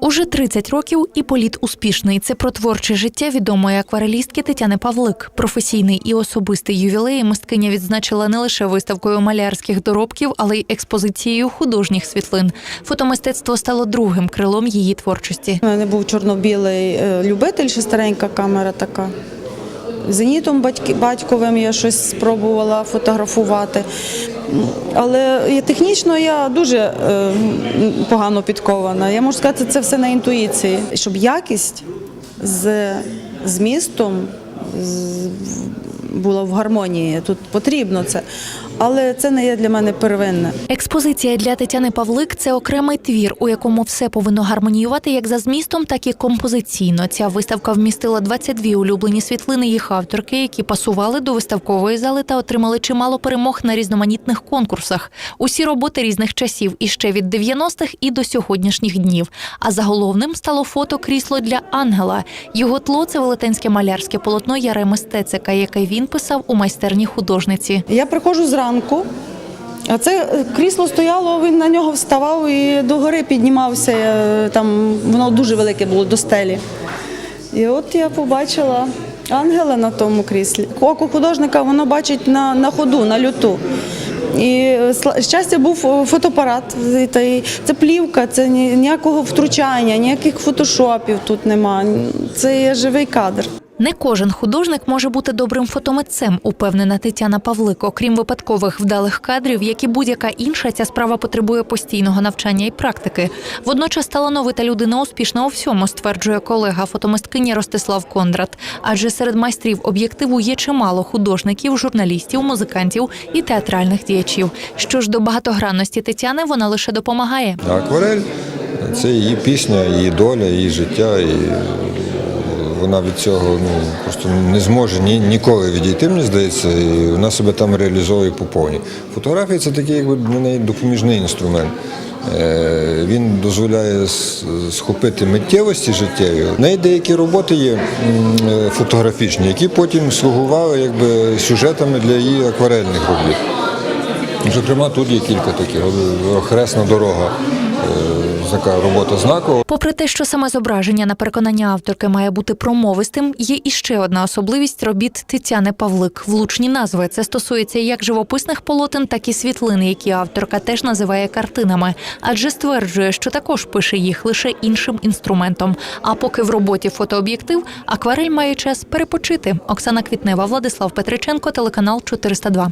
Уже 30 років і політ успішний. Це про творче життя відомої акварелістки Тетяни Павлик. Професійний і особистий ювілей мисткиня відзначила не лише виставкою малярських доробків, але й експозицією художніх світлин. Фотомистецтво стало другим крилом її творчості. У мене був чорно-білий е, любитель, ще старенька камера така. Зенітом батьковим я щось спробувала фотографувати. Але технічно я дуже е, погано підкована. Я можу сказати, це все на інтуїції. Щоб якість з змістом з- була в гармонії. Тут потрібно це. Але це не є для мене первинне. Експозиція для Тетяни Павлик це окремий твір, у якому все повинно гармоніювати як за змістом, так і композиційно. Ця виставка вмістила 22 улюблені світлини їх авторки, які пасували до виставкової зали та отримали чимало перемог на різноманітних конкурсах. Усі роботи різних часів, і ще від 90-х і до сьогоднішніх днів. А заголовним стало фото крісло для ангела. Його тло це велетенське малярське полотно Яреми Стецика, яке він писав у майстерні художниці. Я приходжу зранку, а це крісло стояло, він на нього вставав і догори піднімався. е, Там воно дуже велике було до стелі. І от я побачила ангела на тому кріслі. Око художника воно бачить на, на ходу, на люту. І е, щастя був е, фотоапарат. Це плівка, це ніякого втручання, ніяких фотошопів тут нема. Це є живий кадр. Не кожен художник може бути добрим фотомитцем, упевнена Тетяна Павлик. Окрім випадкових вдалих кадрів, як і будь-яка інша, ця справа потребує постійного навчання і практики. Водночас талановита людина успішна у всьому, стверджує колега фотомисткині Ростислав Кондрат. Адже серед майстрів об'єктиву є чимало художників, журналістів, музикантів і театральних діячів. Що ж до багатогранності Тетяни, вона лише допомагає. Акварель це її пісня, її доля, її життя. І вона від цього ну, просто не зможе ні, ніколи відійти, мені здається, і вона себе там реалізовує по повній. Фотографія це такий якби для неї допоміжний інструмент. Е, Він дозволяє схопити миттєвості життєві. В неї деякі роботи є е, фотографічні, які потім слугували якби, сюжетами для її акварельних робіт. Зокрема, тут є кілька таких. Хресна дорога, така робота знакова. Попри те, що саме зображення на переконання авторки має бути промовистим, є іще одна особливість робіт Тетяни Павлик. Влучні назви це стосується як живописних полотен, так і світлин, які авторка теж називає картинами, адже стверджує, що також пише їх лише іншим інструментом. А поки в роботі фотооб'єктив, акварель має час перепочити. Оксана Квітнева, Владислав Петриченко, телеканал 402.